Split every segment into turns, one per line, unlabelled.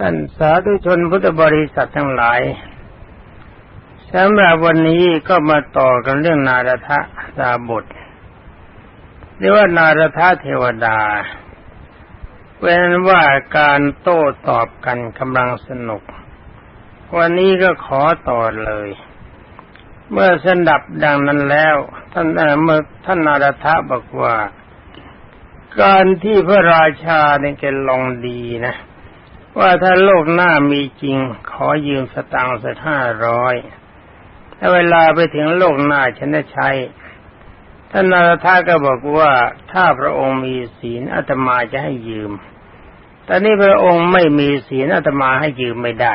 ท่านสาธุชนพุทธบริษัททั้งหลายสำหรับวันนี้ก็มาต่อกันเรื่องนารทะดาบทเรียกว่านารทะเทวดาเป็นว่าการโต้ตอบกันกำลังสนุก วันนี้ก็ขอต่อเลย เมื่อสดับดังนั้นแล้ว ท่านเมื่อท่านนารทะบอกว่า การที่พระราชาเนี่ยแกลองดีนะ ว่าถ้าโลกหน้ามีจริง ขอยืมสตางค์สักห้าร้อยถ้าเวลาไปถึงโลกหน้าฉันจะใช้ท่านนารทาก็บอกว่าถ้าพระองค์มีศีลอาตมาจะให้ยืม แต่นี่พระองค์ไม่มีศีลอาตมาให้ยืมไม่ได้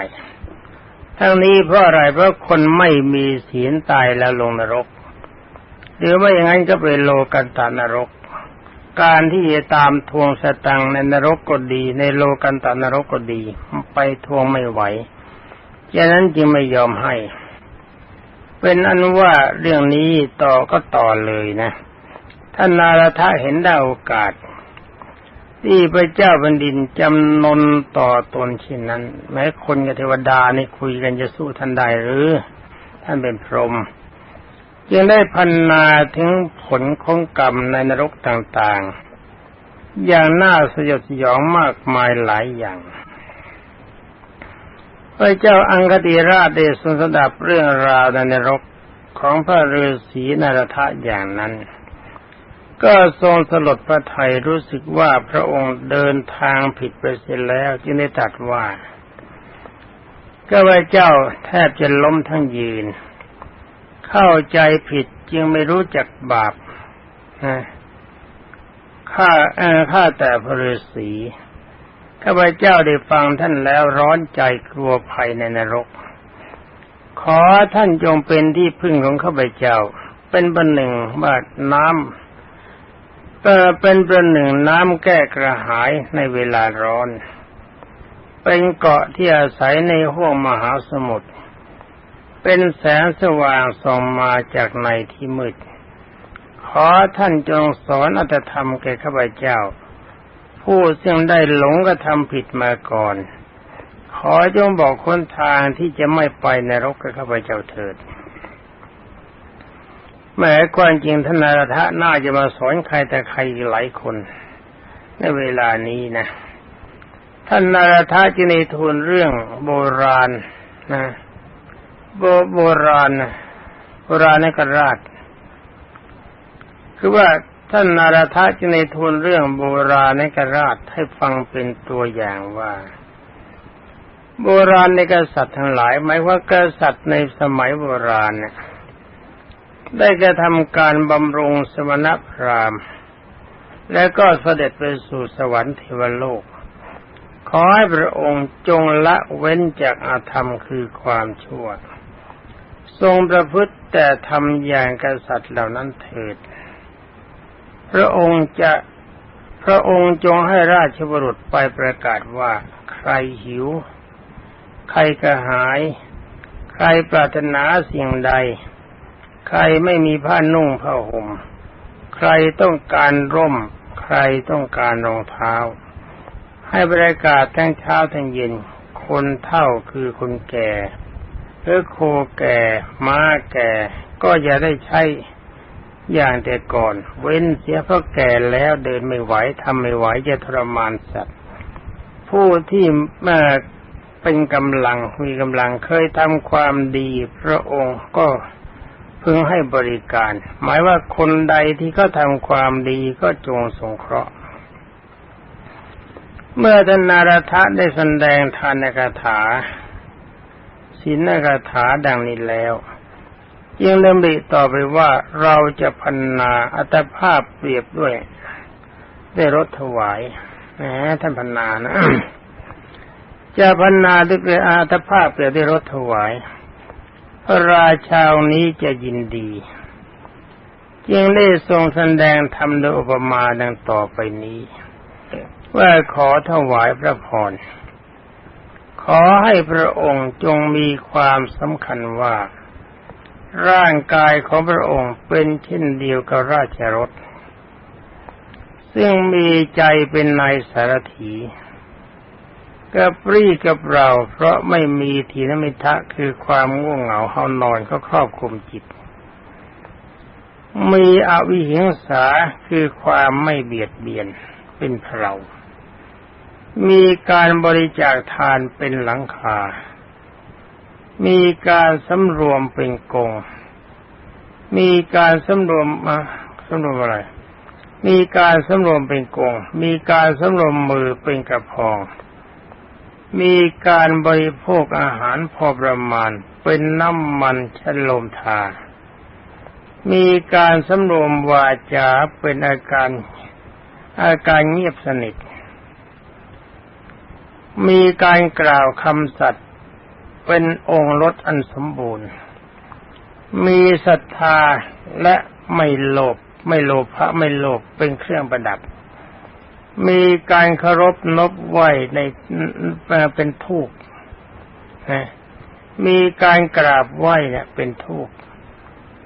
ทั้งนี้เพราะอะไรเพราะคนไม่มีศีลตายแล้วลงนรก หรือไม่อย่างนั้นก็เป็นโลกันตานรก การที่จะตามทวงสตังในนรกก็ดี ในโลกันตานรกก็ดี ไปทวงไม่ไหวฉะนั้นจึงไม่ยอมให้ เป็นอันว่าเรื่องนี้ต่อก็ต่อเลยนะท่านนารทะเห็นได้โอกาส ที่พระเจ้าแผ่นดินจำนนต่อตนเช่นนั้น แม้คนกับเทวดานี่คุยกันจะสู้ท่านได้หรือ ท่านเป็นพรหม ยังได้พันนาถึงผลของกรรมในนรกต่างๆ อย่างน่าสยดสยองมากมายหลายอย่างพระเจ้าอังคติราชได้ทรงสดับเรื่องราวในนรกของพระฤาษีนารทะอย่างนั้น ก็ทรงสลดพระไทยรู้สึกว่าพระองค์เดินทางผิดไปเสียแล้วจึงได้ตรัสว่าก็ว่าเจ้าแทบจะล้มทั้งยืน เข้าใจผิดจึงไม่รู้จักบาปข้าเออข้าแต่พระฤาษีข้าพเจ้าได้ฟังท่านแล้วร้อนใจกลัวภัยในนรก ขอท่านจงเป็นที่พึ่งของข้าพเจ้า เป็นบันหนึ่งว่าน้ำเป็นประหนึ่งน้ำแก้กระหายในเวลาร้อน เป็นเกาะที่อาศัยในห้วงมหาสมุทร เป็นแสงสว่างส่องมาจากในที่มืด ขอท่านจงสอนอัตธรรมแก่ข้าพเจ้า ผู้ซึ่งได้หลงกระทำผิดมาก่อน ขอจงบอกคนทางที่จะไม่ไปในรกกับข้าพเจ้าเถิดแม้ความจริงท่านนารทะน่าจะมาสอนใครแต่ใครหลายคน ในเวลานี้นะ ท่านนารทะจึงในทูลเรื่องโบราณนะ โบโบราณโบราณนกราช คือว่าท่านนารทะจึงในทูลเรื่องโบราณนกราชให้ฟังเป็นตัวอย่างว่า โบราณในกษัตริย์ทั้งหลายหมายว่ากษัตริย์ในสมัยโบราณเนี่ยได้กระทำการบำรุงสมณพราหมณ์ และก็เสด็จไปสู่สวรรค์เทวโลก ขอให้พระองค์จงละเว้นจากอาธรรมคือความชั่ว ทรงประพฤติแต่ทำอย่างกษัตริย์เหล่านั้นเถิด พระองค์จะพระองค์จงให้ราชบุรุษไปประกาศว่าใครหิว ใครกระหาย ใครปรารถนาสิ่งใด ใครไม่มีผ้านุ่งผ้าห่ม ใครต้องการร่ม ใครต้องการรองเท้า ให้บริการทั้งเช้าทั้งเย็น คนเท่าคือคนแก่ หรือโคแก่ ม้าแก่ ก็อย่าได้ใช้อย่างแต่ก่อน เว้นเสียเพราะแก่แล้วเดินไม่ไหวทำไม่ไหวจะทรมานสัตว์ ผู้ที่มาเป็นกำลังมีกำลังเคยทำความดีพระองค์ก็พึงให้บริการ หมายว่าคนใดที่เขาทำความดีก็จงสงเคราะห์ เมื่อท่านนารทะได้แสดงทานคาถา ศีลคาถาดังนี้แล้วยังเริ่มริต่อไปว่าเราจะพันนาอัตภาพเปรียบด้วยได้รถถวายแหมท่านพันนานะจะพันนาด้วยอัตภาพเปรียบด้วยรถถวายพระราชาองนี้จะยินดีจึงได้ทรงแสดงธรรมโดยอุปมาดังต่อไปนี้ ว่าขอถวายพระพร ขอให้พระองค์จงมีความสำคัญว่า ร่างกายของพระองค์เป็นเช่นเดียวกับราชรถ ซึ่งมีใจเป็นนายสารถีกระปรี้กับเราเพราะไม่มีทีนมิทะคือความง่วงเหงาเฮานอนก็ครอบคุมจิต มีอวิหิงสาคือความไม่เบียดเบียนเป็นเรา มีการบริจาคทานเป็นหลังคา มีการสำรวมเป็นกง มีการสำรวมมาสำรวมอะไร มีการสำรวมเป็นกง มีการสำรวมมือเป็นกระพอง มีการบริโภคอาหารพอประมาณ เป็นน้ำมันชโลมทา มีการสำรวมวาจาเป็นอาการอาการเงียบสนิท มีการกล่าวคำสัตย์เป็นองค์รถอันสมบูรณ์ มีศรัทธาและไม่โลภไม่โลภะไม่โลภเป็นเครื่องประดับ มีการเคารพนบไหวในเป็นทูกมีการกราบไหวเนี่ย เป็นทูก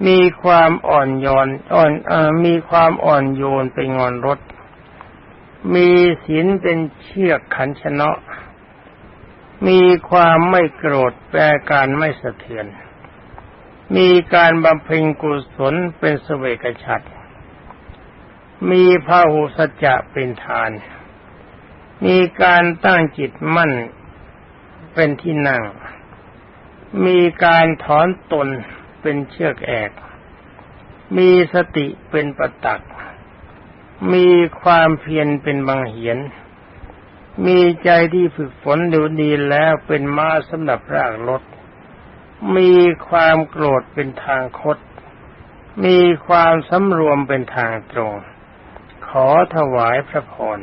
มีความอ่อนโยนอ่อนอมีความอ่อนโยนเป็นงอนรถ มีศีลเป็นเชือกขันชนะ มีความไม่โกรธแปลการไม่สะเทือน มีการบำเพ็ญกุศลเป็นสเวกฉัตรมีพระหุสัจจะเป็นทาน มีการตั้งจิตมั่นเป็นที่นั่ง มีการถอนตนเป็นเชือกแอก มีสติเป็นประตัก มีความเพียรเป็นบางเหียน มีใจที่ฝึกฝนดูดีแล้วเป็นม้าสำหรับรากรถ มีความโกรธเป็นทางคด มีความสำรวมเป็นทางตรง ขอถวายพระพร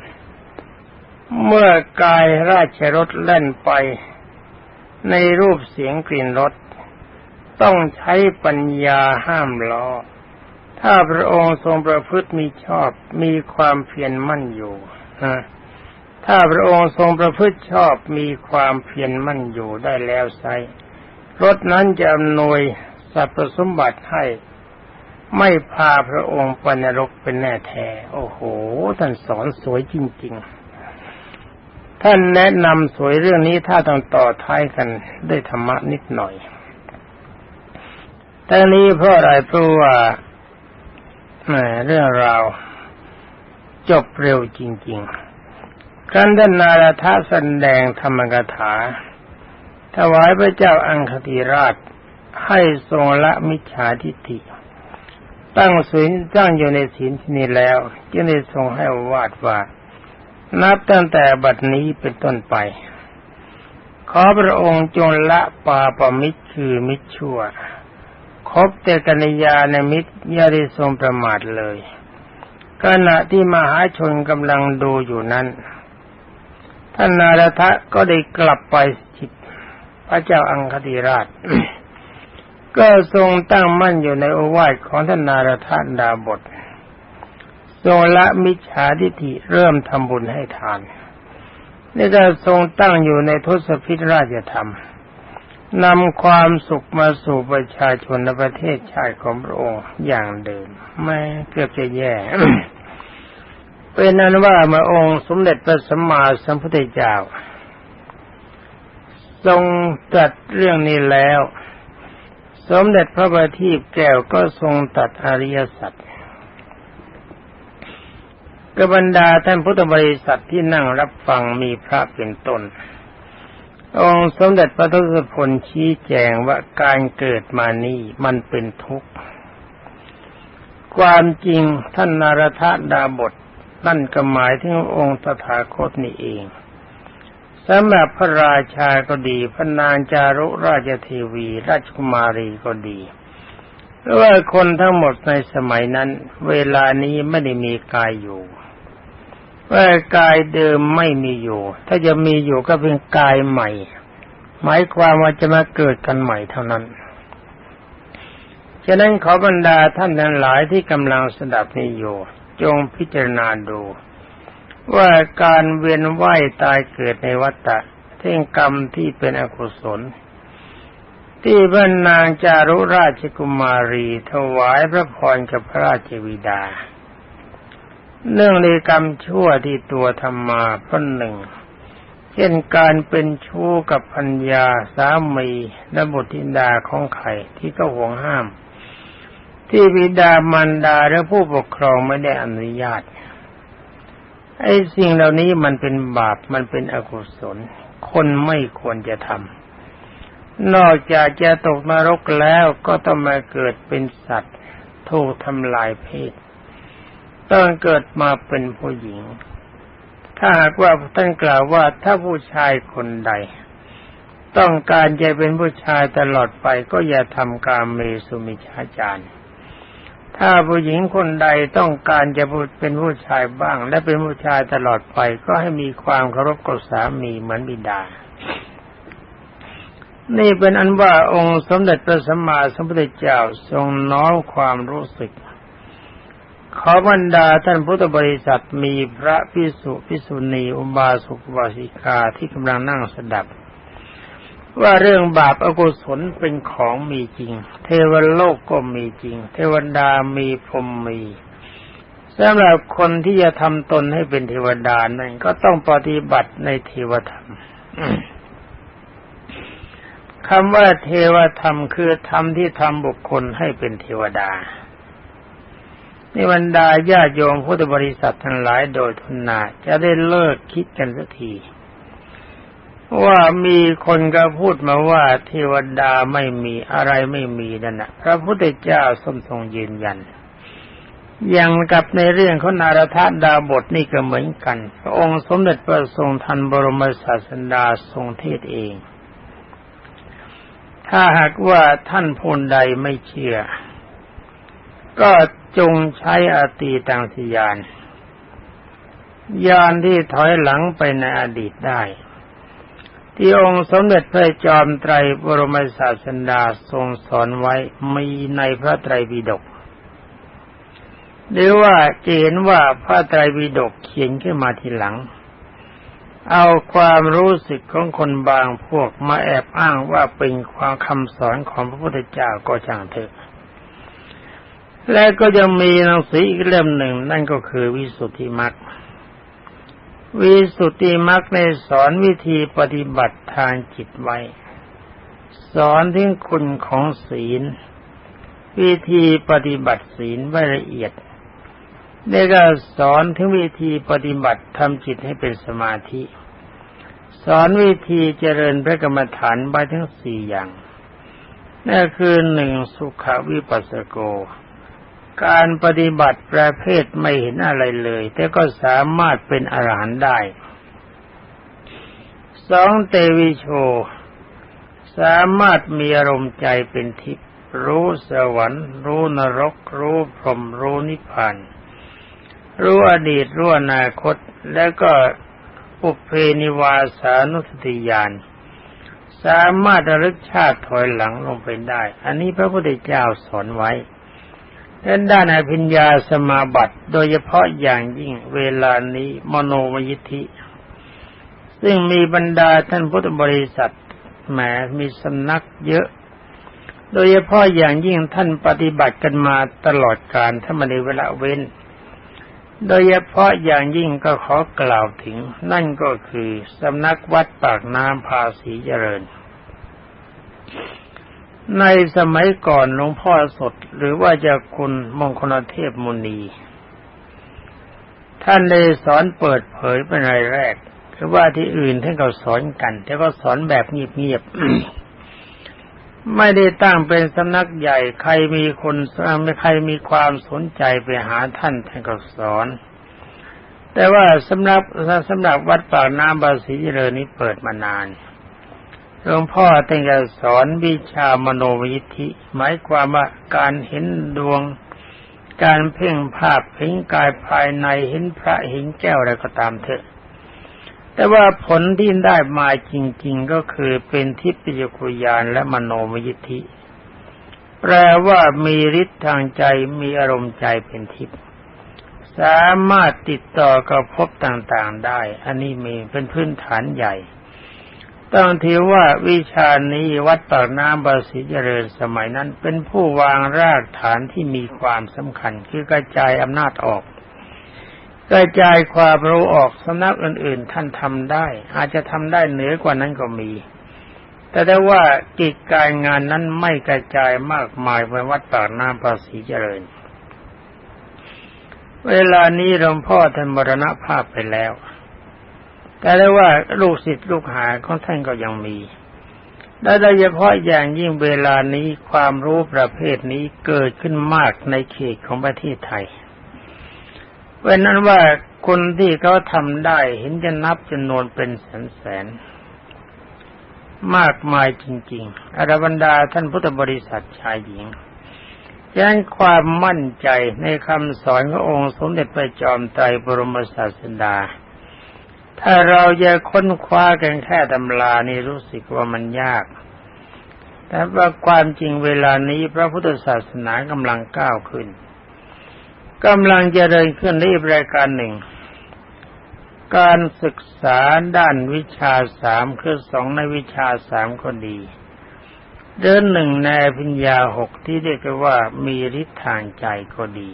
เมื่อกายราชรถแล่นไป ในรูปเสียงกลิ่นรสต้องใช้ปัญญาห้ามล้อ ถ้าพระองค์ทรงประพฤติมีชอบมีความเพียรมั่นอยู่นะ ถ้าพระองค์ทรงประพฤติชอบมีความเพียรมั่นอยู่ได้แล้วไซรถนั้นจะอำนวยสรรพสมบัติให้ ไม่พาพระองค์ไปนรกเป็นแน่แท้ โอ้โห ท่านสอนสวยจริง ๆ ท่านแนะนำสวยเรื่องนี้ถ้าต้องต่อท้ายกันด้วยธรรมะนิดหน่อย แต่นี้เพราะอะไรเพราะว่าเรื่องราวจบเร็วจริง ๆ กันท่านนารทะแสดงธรรมกถา ถวายพระเจ้าอังคติราชให้ทรงละมิจฉาทิฏฐิตั้งศีลตั้งอยู่ในศีลที่นี้แล้ว จึงได้ทรงให้วาดว่านับตั้งแต่บัดนี้เป็นต้นไป ขอพระองค์จงละปาปมิตรคือมิตรชั่ว คบแต่กัญญาในมิตรย่าได้ทรงประมาทเลยขณะที่มหาชนกำลังดูอยู่นั้น ท่านนารทะก็ได้กลับไปจิตพระเจ้าอังคติราช ก็ทรงตั้งมั่นอยู่ในโอวาทของท่านนารทะดาบททรงละมิจฉาทิฏฐิเริ่มทำบุญให้ทานนี่ก็ทรงตั้งอยู่ในทศพิธราชธรรมนำความสุขมาสู่ประชาชนในประเทศชาติของพระองค์อย่างเดิม ไม่เกือบจะแย่ เป็นนั้นว่ามื่องค์สมเด็จพระสัมมาสัมพุทธเจ้า ทรงตรัสเรื่องนี้แล้ว สมเด็จพระบัณฑิตแก้วก็ทรงตัดอริยสัจกบรรดาท่านพุทธบริษัทที่นั่งรับฟังมีพระเป็นต้น องค์สมเด็จพระทศพลชี้แจงว่าการเกิดมานี้มันเป็นทุกข์ ความจริงท่านนารทดาบท นั่นก็หมายถึงองค์ตถาคตนี่เองสำหรับพระราชาก็ดี พระนางจารุราชเทวี ราชกุมารีก็ดีเพราะว่าคนทั้งหมดในสมัยนั้น เวลานี้ไม่ได้มีกายอยู่ว่ากายเดิมไม่มีอยู่ ถ้าจะมีอยู่ก็เป็นกายใหม่ หมายความว่าจะมาเกิดกันใหม่เท่านั้น ฉะนั้นขอบรรดาท่านทั้งหลายที่กำลังสดับนี้อยู่ จงพิจารณาดู ว่าการเวียนว่ายตายเกิดในวัฏฏะเท่งกรรมที่เป็นอกุศล ที่พระนางจารุราชกุมารีถวายพระพรกับพระราชวิดา เนื่องในกรรมชั่วที่ตัวทำมาพ้นหนึ่งเช่นการเป็นชู้กับพัญญาสามีและบุตรธิดาของใครที่ก็ห่วงห้าม ที่บิดามารดาและผู้ปกครองไม่ได้อนุญาตไอ้สิ่งเหล่านี้มันเป็นบาปมันเป็นอกุศล คนไม่ควรจะทำนอกจากจะตกนรกแล้วก็ต้องมาเกิดเป็นสัตว์ถูกทำลายเพศต้องเกิดมาเป็นผู้หญิง ถ้าหากว่าท่านกล่าวว่าถ้าผู้ชายคนใด ต้องการจะเป็นผู้ชายตลอดไปก็อย่าทำการเมสุมิชาจารย์ ถ้าผู้หญิงคนใดต้องการจะเป็นผู้ชายบ้าง และเป็นผู้ชายตลอดไปก็ให้มีความเคารพกับสามีเหมือนบิดา นี่เป็นอันว่าองค์สมเด็จพระสัมมาสัมพุทธเจ้าทรงน้อมความรู้สึก ขอบรรดาท่านพุทธบริษัทมีพระพิสุพิสุณีอุบาสกบาสิกาที่กำลังนั่งสดับ ว่าเรื่องบาปอกุศลเป็นของมีจริง เทวโลกก็มีจริง เทวดามีพรมมีสำหรับคนที่จะทำตนให้เป็นเทวดานั่นก็ต้องปฏิบัติในเทวธรรมคำว่าเทวธรรมคือธรรมที่ทำบุคคลให้เป็นเทวดาในบรรดาญาโยมพุทธบริษัททั้งหลายโดยทุนนาจะได้เลิกคิดกันสักที ว่ามีคนก็พูดมาว่าเทวดาไม่มีอะไรไม่มีนั่นนะพระพุทธเจ้าทรงทรงยืนยัน อย่างกับในเรื่องของนารทดาบทนี่ก็เหมือนกัน พระองค์สมเด็จพระทรงทันบรมศาสดาทรงเทศเอง ถ้าหากว่าท่านพูนใดไม่เชื่อ ก็จงใช้อตีตังสิยานยานที่ถอยหลังไปในอดีตได้ ที่องค์สมเด็จพระจอมไตรบรมศาสดาทรงสอนไว้มีในพระไตรปิฎกหรือว่าจะเห็นว่าพระไตรปิฎกเขียนขึ้นมาทีหลัง เอาความรู้สึกของคนบางพวกมาแอบอ้างว่าเป็นความคำสอนของพระพุทธเจ้าก็ช่างเถอะและก็ยังมีหนังสืออีกเล่มหนึ่งนั่นก็คือวิสุทธิมรรค วิสุทธิมรรคในสอนวิธีปฏิบัติทางจิตไว้ สอนถึงคุณของศีล วิธีปฏิบัติศีลไว้ละเอียดได้ก็สอนถึงวิธีปฏิบัติทำจิตให้เป็นสมาธิ สอนวิธีเจริญพระกรรมฐานไว้ทั้งสี่อย่างนั่นคือหนึ่งสุขวิปัสสโก การปฏิบัติประเภทไม่เห็นอะไรเลย แต่ก็สามารถเป็นอรหันต์ได้ สองเตวิโช สามารถมีอารมณ์ใจเป็นทิพย์รู้สวรรค์ รู้นรก รู้พรหมรู้นิพพานรู้อดีตรู้อนาคต แล้วก็ปุเพนิวาสานุสติญาณสามารถระลึกชาติถอยหลังลงไปได้ อันนี้พระพุทธเจ้าสอนไว้ ดังด้านอภิญญาสมาบัติ โดยเฉพาะอย่างยิ่งเวลานี้มโนมยิทธิ ซึ่งมีบรรดาท่านพุทธบริษัทแหมมีสำนักเยอะ โดยเฉพาะอย่างยิ่งท่านปฏิบัติกันมาตลอดการถ้ามาในเวลาเว้น โดยเฉพาะอย่างยิ่งก็ขอกล่าวถึง นั่นก็คือสำนักวัดปากน้ำภาษีเจริญ ในสมัยก่อนหลวงพ่อสดหรือว่าจะคุณมงคลเทพมุนี ท่านได้สอนเปิดเผยเป็นรายแรก คือว่าที่อื่นท่านก็สอนกัน แต่ก็สอนแบบเงียบๆไม่ได้ตั้งเป็นสำนักใหญ่ ใครมีคนไม่ใครมีความสนใจไปหาท่านท่านก็สอน แต่ว่าสำหรับสำหรับวัดปากน้ำบาสีเจริญนี้เปิดมานาน หลวงพ่อท่านจะสอนวิชามโนวิธิ หมายความว่าการเห็นดวง การเพ่งภาพเห็นกายภายในเห็นพระเห็นแก้วอะไรก็ตามเถอะ แต่ว่าผลที่ได้มาจริง ๆ ก็คือเป็นทิพยคุยานและมโนวิธิ แปลว่ามีฤทธิ์ทางใจมีอารมณ์ใจเป็นทิพย์สามารถติดต่อกับภพต่างๆได้ อันนี้มีเป็นพื้นฐานใหญ่ ต้องถือว่าวิชานี้วัดปากน้ำบาสีเจริญสมัยนั้น เป็นผู้วางรากฐานที่มีความสำคัญ คือกระจายอำนาจออก กระจายความรู้ออกสำนักอื่น ๆ ท่านทำได้ อาจจะทำได้เหนือกว่านั้นก็มี แต่ได้ว่ากิจการงานนั้นไม่กระจายมากมายไปวัดปากน้ำภาษีเจริญ เวลานี้หลวงพ่อท่านมรณภาพไปแล้ว แต่ได้ว่าลูกศิษย์ลูกหาของท่านก็ยังมี และโดยเฉพาะอย่างยิ่งเวลานี้ความรู้ประเภทนี้เกิดขึ้นมากในเขตของประเทศไทยเพราะนั้นว่าคนที่เขาทำได้เห็นจะนับจำนวนเป็นแสนแสนมากมายจริงๆอรบรรดาท่านพุทธบริษัทชายหญิงแจ้งความมั่นใจในคำสอนขององค์สมเด็จพระจอมไตรบรมศาสดา ถ้าเราจะค้นคว้ากันแค่ตำรานี่รู้สึกว่ามันยาก แต่ว่าความจริงเวลานี้พระพุทธศาสนากำลังก้าวขึ้นกำลังจะเดินขึ้นรีบรายการหนึ่ง การศึกษาด้านวิชาสามคือสองในวิชาสามก็ดีเดินหนึ่งในพิญญาหกที่เรียกว่ามีฤทธิ์ทางใจก็ดี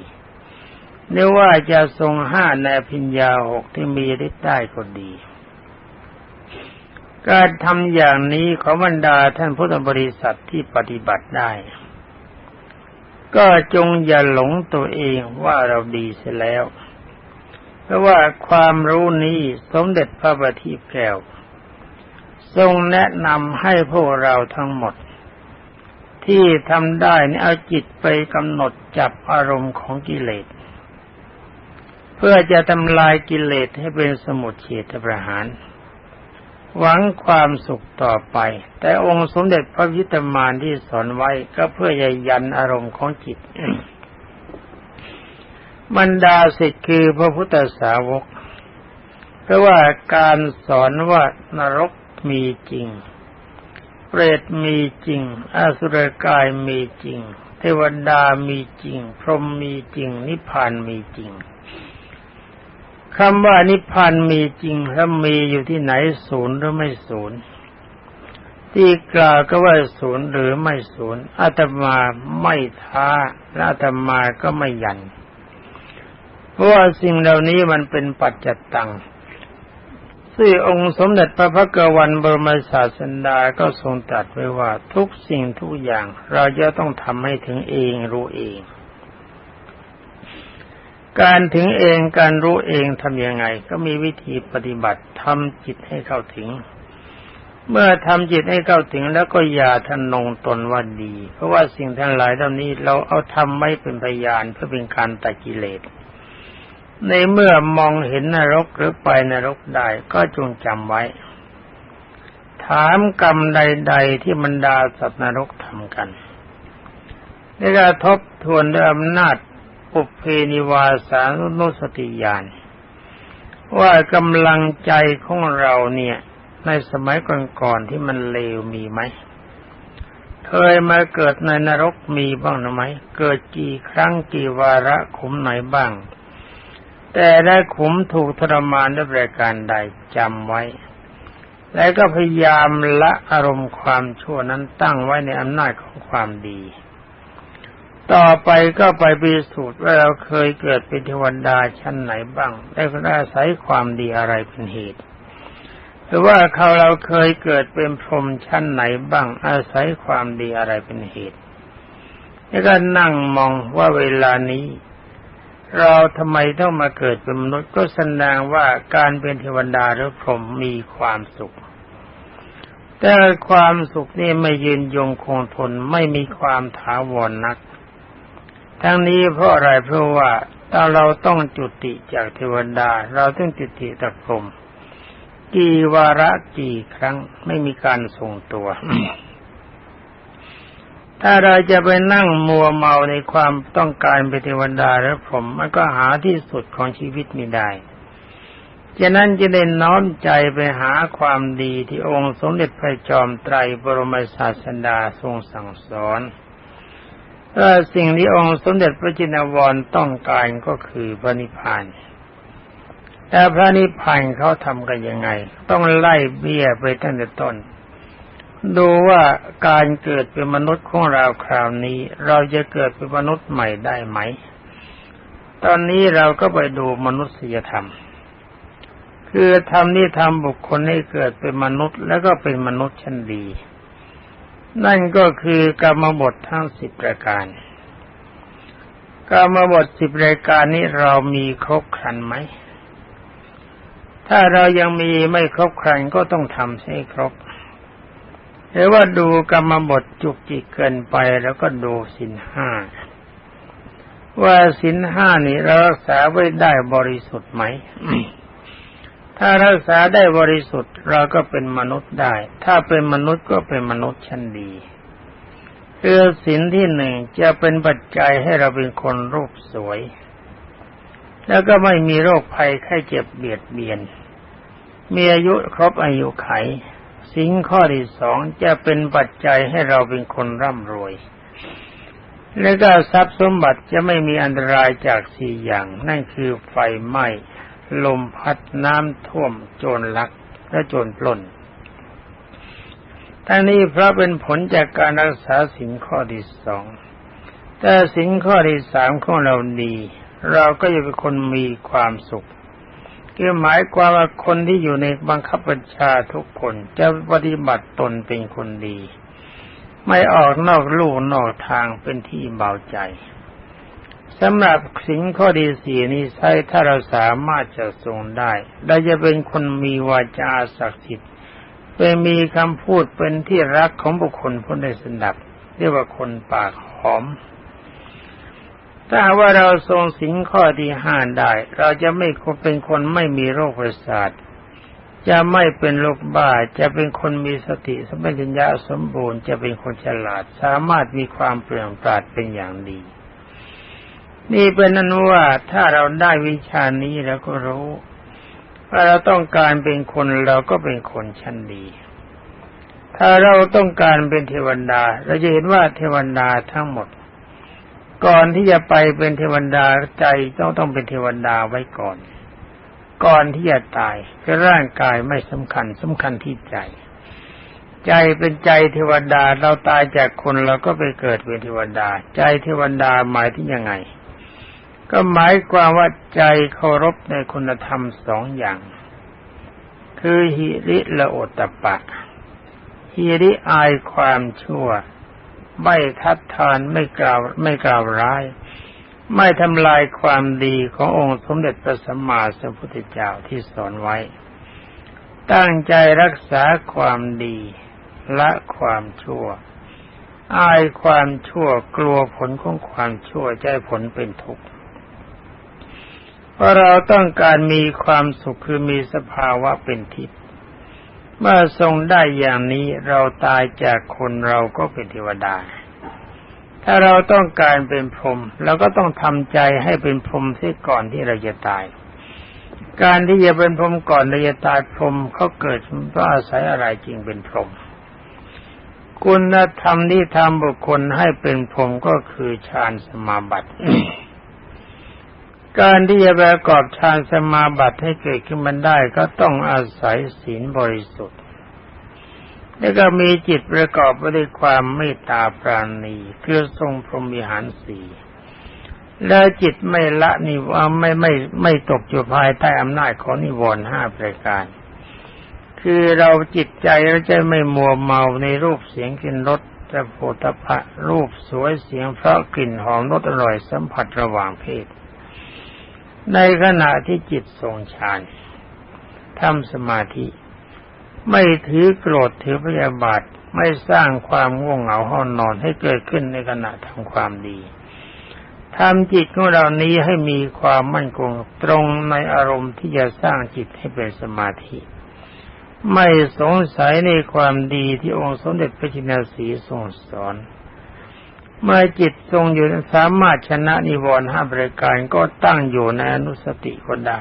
เรียกว่าจะทรงห้าในพิญญาหกที่มีฤทธิ์ได้ก็ดี การทำอย่างนี้ของบรรดาท่านพุทธบริษัทที่ปฏิบัติได้ ก็จงอย่าหลงตัวเองว่าเราดีเสียแล้ว เพราะว่าความรู้นี้สมเด็จพระบัณฑิตแก้ว ทรงแนะนำให้พวกเราทั้งหมดที่ทำได้นี่เอาจิตไปกำหนดจับอารมณ์ของกิเลส พื่อจะทำลายกิเลสให้เป็นสมุทเฉทประหาร หวังความสุขต่อไป แต่องค์สมเด็จพระวิตามานที่สอนไว้ก็เพื่อจะยันอารมณ์ของจิตบรรดาสิทธิ์คือพระพุทธสาวก เพราะว่าการสอนว่านรกมีจริง เปรตมีจริง อสุรกายมีจริง เทวดามีจริง พรหมมีจริง นิพพานมีจริง คำว่านิพพานมีจริงแล้วมีอยู่ที่ไหนศูนย์หรือไม่ศูนย์ที่กล่าวก็ว่าศูนย์หรือไม่ศูนย์อาตมาไม่ท้าและอาตมาก็ไม่ยัน เพราะว่าสิ่งเหล่านี้มันเป็นปัจจตังซึ่งองค์สมเด็จพระพักวันบรมศาสดาก็ทรงตรัสไว้ว่าทุกสิ่งทุกอย่างเราจะต้องทำให้ถึงเองรู้เอง การถึงเองการรู้เองทำยังไง ก็มีวิธีปฏิบัติทำจิตให้เข้าถึง เมื่อทำจิตให้เข้าถึงแล้วก็อย่าทนงตนว่าดี เพราะว่าสิ่งทั้งหลายเหล่านี้เราเอาทำไม่เป็นพยานเพื่อเป็นการตัดกิเลส ในเมื่อมองเห็นนรกหรือไปนรกได้ก็จงจำไว้ ถามกรรมใด ๆ ที่บรรดาสัตว์นรกทำกันได้กระทบทวนด้วยอำนาจ ปุเพนิวาสานุสติญาณว่ากำลังใจของเราเนี่ย ในสมัยก่อนๆที่มันเลวมีไหมเคยมาเกิดในนรกมีบ้างหรือไม่เกิดกี่ครั้งกี่วาระขุมไหนบ้าง แต่ได้ขุมถูกทรมานด้วยประการใดจำไว้ และก็พยายามละอารมณ์ความชั่วนั้นตั้งไว้ในอำนาจของความดี ต่อไปก็ไปพิสูจน์ว่าเราเคยเกิดเป็นเทวดาชั้นไหนบ้าง ได้ก็อาศัยความดีอะไรเป็นเหตุ หรือว่าเขาเราเคยเกิดเป็นพรหมชั้นไหนบ้าง อาศัยความดีอะไรเป็นเหตุ แล้วก็นั่งมองว่าเวลานี้ เราทำไมต้องมาเกิดเป็นมนุษย์ก็แสดงว่าการเป็นเทวดาหรือพรหมมีความสุขแต่ความสุขนี่ไม่ยืนยงคงทนไม่มีความถาวรนนัก ทั้งนี้เพราะอะไรเพราะว่าถ้าเราต้องจุติจากเทวดา เราต้องจุติจากพรมกี่วาระกี่ครั้งไม่มีการทรงตัว ถ้าเราจะไปนั่งมัวเมาในความต้องการเป็นเทวดาแล้วผมมันก็หาที่สุดของชีวิตไม่ได้ฉะนั้นจะได้น้อมใจไปหาความดีที่องค์สมเด็จพระจอมไตรบรมศาสดาทรงสั่งสอน สิ่งที่องค์สมเด็จพระจินวรต้องการก็คือพระนิพพานแต่พระนิพพานเขาทำกันยังไง ต้องไล่เบี้ยไปตั้งแต่ต้น ดูว่าการเกิดเป็นมนุษย์ของเราคราวนี้ เราจะเกิดเป็นมนุษย์ใหม่ได้ไหม ตอนนี้เราก็ไปดูมนุษยธรรม คือธรรมที่ทำบุคคลให้เกิดเป็นมนุษย์แล้วก็เป็นมนุษย์ชั้นดี นั่นก็คือกรรมบททั้งสิบประการกรรมบทสิบรายการนี้เรามีครบครันไหม ถ้าเรายังมีไม่ครบครันก็ต้องทำให้ครบหรือว่าดูกรรมบทจุกจิกเกินไปแล้วก็ดูสินห้า ว่าสินห้านี่เรารักษาไว้ได้บริสุทธิ์ไหม ถ้ารักษาได้บริสุทธิ์ เราก็เป็นมนุษย์ได้ ถ้าเป็นมนุษย์ก็เป็นมนุษย์ชั้นดีคือสินที่หนึ่งจะเป็นปัจจัยให้เราเป็นคนรูปสวย แล้วก็ไม่มีโรคภัยไข้เจ็บเบียดเบียน มีอายุครบอายุไขสิ่งข้อที่สองจะเป็นปัจจัยให้เราเป็นคนร่ำรวย และก็ทรัพย์สมบัติจะไม่มีอันตรายจากสี่อย่าง นั่นคือไฟไหม้ ลมพัดน้ำท่วม โจรลักและโจรปล้นทั้งนี้เพราะเป็นผลจากการรักษาสิ่งข้อที่สอง แต่สิ่งข้อที่สามของเราดี เราก็จะเป็นคนมีความสุขคือหมายความว่าคนที่อยู่ในบังคับบัญชาทุกคนจะปฏิบัติตนเป็นคนดี ไม่ออกนอกลู่นอกทางเป็นที่เบาใจ สำหรับสิ่งข้อดีสี่นี้ใช้ถ้าเราสามารถจะทรงได้เราจะเป็นคนมีวาจาศักดิ์สิทธิ์เป็นมีคำพูดเป็นที่รักของบุคคลผู้ได้สนับ เรียกว่าคนปากหอม ถ้าว่าเราทรงสิ่งข้อที่ห้าได้ เราจะไม่เป็นคนไม่มีโรคประสาทจะไม่เป็นโรคบ้า จะเป็นคนมีสติสมัญญาสมบูรณ์ จะเป็นคนฉลาด สามารถมีความเปลี่ยนปราดเป็นอย่างดี นี่เป็นนั้นว่าถ้าเราได้วิชานี้แล้วก็รู้ว่าเราต้องการเป็นคนเราก็เป็นคนชั้นดี ถ้าเราต้องการเป็นเทวดา เราจะเห็นว่าเทวดาทั้งหมด ก่อนที่จะไปเป็นเทวดาใจต้องต้องเป็นเทวดาไว้ก่อน ก่อนที่จะตายคือร่างกายไม่สำคัญสำคัญที่ใจ ใจเป็นใจเทวดาเราตายจากคนเราก็ไปเกิดเป็นเทวดา ใจเทวดาหมายที่ยังไง ก็หมายความว่าใจเคารพในคุณธรรมสองอย่าง คือฮิริละโอตปะฮิริอายความชั่ว ไม่ทัดทานไม่กล่าวไม่กล่าวร้าย ไม่ทำลายความดีขององค์สมเด็จพระสัมมาสัมพุทธเจ้าที่สอนไว้ ตั้งใจรักษาความดีละความชั่ว อายความชั่วกลัวผลของความชั่วใจผลเป็นทุกข์ เพราเราต้องการมีความสุขคือมีสภาวะเป็นทิพย์เมื่อทรงได้อย่างนี้เราตายจากคนเราก็เป็นเทวดา ถ้าเราต้องการเป็นพรหมเราก็ต้องทำใจให้เป็นพรหมที่ก่อนที่เราจะตาย การที่จะเป็นพรหมก่อนเราจะตายพรหมเขาเกิดเพราะอาศัยอะไรจริงเป็นพรหมคุณธรรมที่ทำบุคคลให้เป็นพรหมก็คือฌานสมาบัติ การที่จะประกอบฌานสมาบัติให้เกิดขึ้นมันได้ก็ต้องอาศัยศีลบริสุทธิ์ แล้วก็มีจิตประกอบไปด้วยความเมตตาปราณีคือทรงพรหมิหารสีแล้วจิตไม่ละนิวไม่ไม่ไม่ตกอยู่ภายใต้อำนาจของนิวรณ์ห้าประการ คือเราจิตใจเราจะไม่มัวเมาในรูปเสียงกลิ่นรสจะโผฏฐะรูปสวยเสียงเพราะกลิ่นหอมรสอร่อยสัมผัสระหว่างเพศ ในขณะที่จิตทรงฌานทำสมาธิ ไม่ถือโกรธถือพยาบาทไม่สร้างความง่วงเหงาห้อนนอนให้เกิดขึ้นในขณะทำความดีทำจิตของเรานี้ให้มีความมั่นคงตรงในอารมณ์ที่จะสร้างจิตให้เป็นสมาธิ ไม่สงสัยในความดีที่องค์สมเด็จพระจินสีทรงสอน เมื่อจิตทรงอยู่สามารถชนะนิวรณ์ห้าบริการก็ตั้งอยู่ในอนุสติก็ได้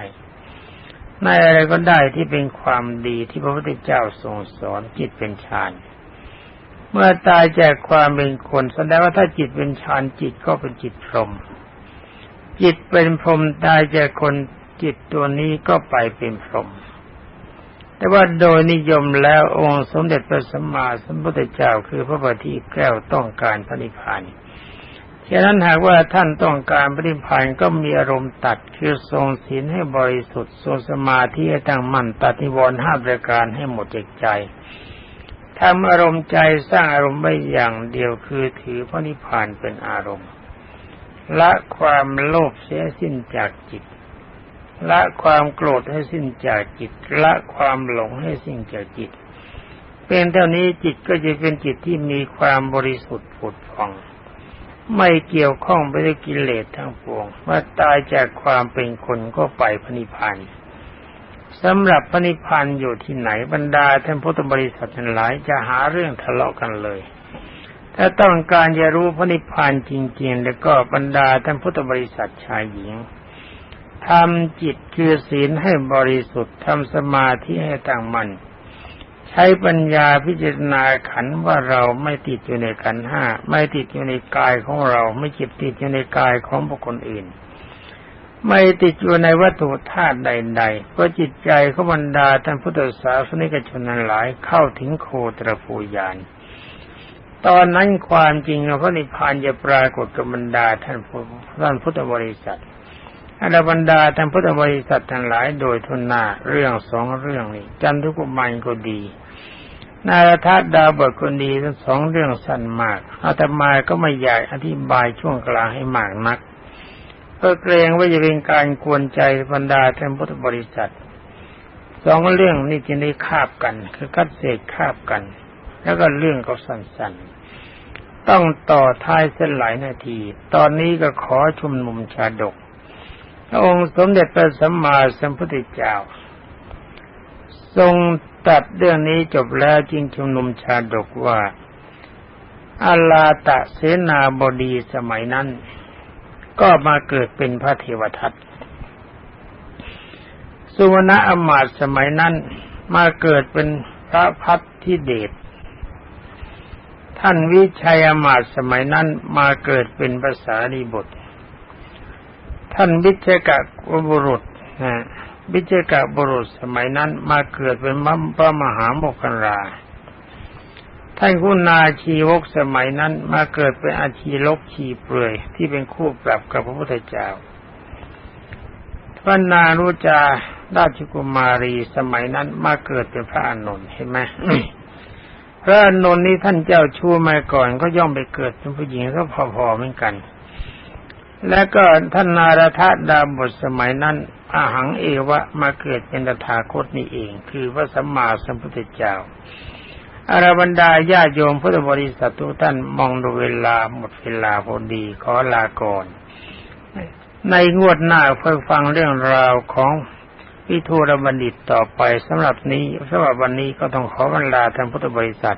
ในอะไรก็ได้ที่เป็นความดีที่พระพุทธเจ้าทรงสอนจิตเป็นฌานเมื่อตายจากความเป็นคนแสดงว่าถ้าจิตเป็นฌานจิตก็เป็นจิตพรหมจิตเป็นพรหมตายจากคนจิตตัวนี้ก็ไปเป็นพรหม แต่ว่าโดยนิยมแล้วองค์สมเด็จพระสัมมาสัมพุทธเจ้าคือพระบัณฑิตแก้วต้องการพระนิพพานเทฉะนั้นหากว่าท่านต้องการปฏิพานก็มีอารมณ์ตัดคือทรงศีลให้บริสุทธิ์ทรงสมาธิให้ตั้งมั่นตัดนิวรณ์ห้าประการให้หมดจากใจทำอารมณ์ใจสร้างอารมณ์ไว้อย่างเดียวคือถือพระนิพพานเป็นอารมณ์ละความโลภเสียสิ้นจากจิต ละความโกรธให้สิ้นจากจิต ละความหลงให้สิ้นจากจิต เป็นเท่านี้จิตก็จะเป็นจิตที่มีความบริสุทธิ์ผุดผ่อง ไม่เกี่ยวข้องไปด้วยกิเลสทั้งปวงว่าตายจากความเป็นคนก็ไปพระนิพพานสำหรับพระนิพพานอยู่ที่ไหนบรรดาท่านพุทธบริษัททั้งหลายจะหาเรื่องทะเลาะกันเลย ถ้าต้องการจะรู้พระนิพพานจริงๆ แล้วก็บรรดาท่านพุทธบริษัทชายหญิง ทำจิตคือศีลให้บริสุทธิ์ทำสมาธิให้ตั้งมั่นใช้ปัญญาพิจารณาขันว่าเราไม่ติดอยู่ในขันห้าไม่ติดอยู่ในกายของเรา ไม่จิตติดอยู่ในกายของบุคคลอื่น ไม่ติดอยู่ในวัตถุธาตุใดๆเพราะจิตใจของบรรดาท่านพุทธศาสนิกชนนั้นหลายเข้าถึงโคตรภูยานตอนนั้นความจริงพระนิพพานจะปรากฏกับบรรดาท่านท่านพุทธบริษัท อรบรรดาท่านพุทธบริษัททั้งหลายโดยทุนนาเรื่องสองเรื่องนี้จันทุกุมันก็ดี นารทัดดาบทคนดีทั้งสองเรื่องสั้นมากอาตมาก็ไม่อยากอธิบายช่วงกลางให้มากนักก็เกรงว่าจะเป็นการกวนใจบรรดาท่านพุทธบริษัทสองเรื่องนี้จะได้คาบกัน คือคัดเศษคาบกัน แล้วก็เรื่องก็สั้นๆ ต้องต่อท้ายเส้นหลายนาที ตอนนี้ก็ขอชุมนุมชาดก ระองค์สมเด็จพระสัมมาสัมพุทธเจ้า ทรงตัดเรื่องนี้จบแล้วจึงชุมนุมชาดกว่าอาลาตะเสนาบดีสมัยนั้น ก็มาเกิดเป็นพระเทวทัตสุวรรณอมาตสมัยนั้นมาเกิดเป็นพระพัฒที่เดชท่านวิชัยอมาตสมัยนั้นมาเกิดเป็นภาษาดีบท ท่านวิเชกะบุรุษนะวิเชกะบุรุษสมัยนั้นมาเกิดเป็นมัมพระมหาโมกขราท่านคุณนาชีวกสมัยนั้นมาเกิดเป็นอาชีลกชีเปลือยที่เป็นคู่ปรับกับพระพุทธเจ้าพระนารุจาราชกุมารีสมัยนั้นมาเกิดเป็นพระอานนท์เห็นไหมพระอานนท์นี้ท่านเจ้าชู้มาก่อนก็ย่อมไปเกิดเป็นผู้หญิงก็พอๆเหมือนกัน และก็ท่านนารทดาบทสมัยนั้นอาหังเอวะมาเกิดเป็นตถาคตนี่เอง คือพระสัมมาสัมพุทธเจ้าอารบรรดาญาโยมพุทธบริษัททุกท่านมองดูเวลาหมดเวลาพอดีขอลาก่อน ในงวดหน้าเพื่อฟังเรื่องราวของพิทูรบัณฑิตต่อไปสำหรับนี้สำหรับวันนี้ก็ต้องขอบรรดาท่านพุทธบริษัท